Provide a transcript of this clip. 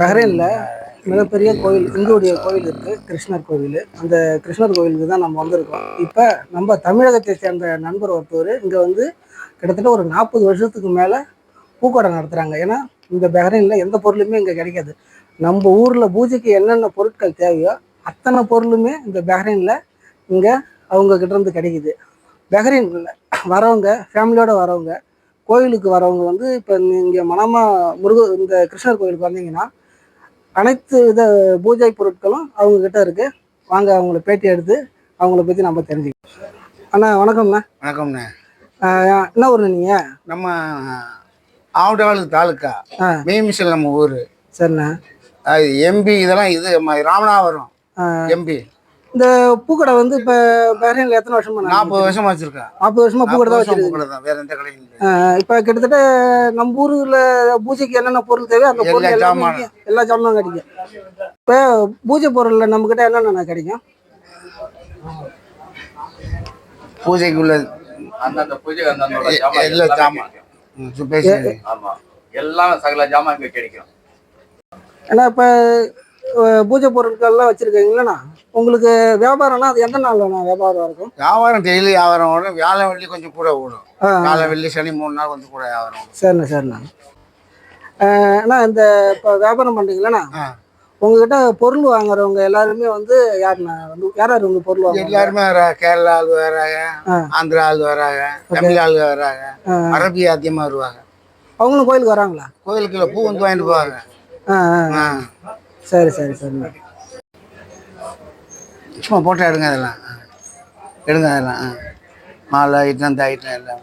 பஹ்ரைனில் மிகப்பெரிய கோவில் இந்துடைய கோவில் இருக்குது கிருஷ்ணர் கோவில். அந்த கிருஷ்ணர் கோவிலுக்கு தான் நம்ம வந்திருக்கோம். இப்போ நம்ம தமிழகத்தை சேர்ந்த நண்பர் ஒருத்தர் இங்கே வந்து கிட்டத்தட்ட ஒரு நாற்பது வருஷத்துக்கு மேலே பூக்கடை நடத்துகிறாங்க ஏன்னா இந்த பஹ்ரைனில் எந்த பொருளுமே இங்கே கிடைக்காது. நம்ம ஊரில் பூஜைக்கு என்னென்ன பொருட்கள் தேவையோ அத்தனை பொருளுமே இந்த பஹ்ரைனில் இங்கே அவங்க கிட்ட இருந்து கிடைக்குது. பஹ்ரைனில் வரவங்க ஃபேமிலியோடு வரவங்க கோயிலுக்கு வரவங்க வந்து இப்போ இங்கே மனமா முருக இந்த கிருஷ்ணர் கோயிலுக்கு வந்தீங்கன்னா அனைத்து வித பூஜை பொருட்களும் அவங்க கிட்ட இருக்கு. வாங்க அவங்கள பேட்டி எடுத்து அவங்கள பற்றி நம்ம தெரிஞ்சுக்கலாம். அண்ணா வணக்கம்ண்ணா. வணக்கம்ண்ணே. என்ன ஊர் நீங்கள் நம்ம ஆவடாளு தாலுக்கா. மீமிசல் நம்ம ஊர். சரிண்ணா. எம்பி இதெல்லாம் இது ராமநாதபுரம் எம்பி இந்த பூக்கடை வந்து இப்போ பஹ்ரைனில் எத்தனை வருஷமா நாற்பது வருஷம் வச்சிருக்கேன். நாற்பது வருஷமா பூக்கடை தான் வச்சிருக்கு பூக்கடை தான். வேற எந்த கடையும் இப்போ கிட்டத்தட்ட நம்ம ஊரில் பூஜைக்கு என்னென்ன பொருள் தேவையோ அந்த பொருள் எல்லா எல்லாமே எல்லா ஜாமானும் கிடைக்கும். இப்போ பூஜை பொருளில் நம்மக்கிட்ட என்னென்ன கிடைக்கும்? பூஜைக்குள்ள அந்தந்த பூஜை அந்தந்த எல்லா ஜாமான். கிடைக்கும். ம், சு- பேசுங்க ஆமா. எல்லாம் சகல ஜாமான் இங்க கிடைக்கும். ஏன்னா இப்போ பூஜை பொருட்கள்லாம் வச்சுருக்கீங்களா உங்களுக்கு வியாபாரம்னா அது எந்த நாள்லண்ணா வியாபாரம் இருக்கும்? வியாபாரம் டெய்லி வியாபாரம் ஓடும். வியாழன் வெள்ளி கொஞ்சம் கூட ஓடும். வியாழன் வெள்ளி சனி மூணு நாள் கொஞ்சம் கூட வியாபாரம் சரிண்ணா சரிண்ணா. அண்ணா இந்த இப்போ வியாபாரம் பண்ணுறீங்களா ஆ. உங்ககிட்ட பொருள் வாங்குறவங்க எல்லாருமே வந்து யாருண்ணா? வந்து யார் யார் வந்து பொருள் வாங்குறாங்க எல்லாருமே வராங்க. கேரளா ஆள் வராங்க. ஆந்திரா ஆள் வராங்க தமிழ் ஆள் வராங்க. அரபி அதிகமாக வருவாங்க. அவங்களும் கோயிலுக்கு வராங்களா? கோயிலுக்குள்ள பூ வந்து வாங்கிட்டு போவாங்க. ஆ. சரி சரி சரிண்ணா. சும்மா போட்டோ எடுங்க அதெல்லாம் ஆ. எடுங்க அதெல்லாம் ஆ. மாலை ஐட்டம் இந்த ஐட்டம் எல்லாம்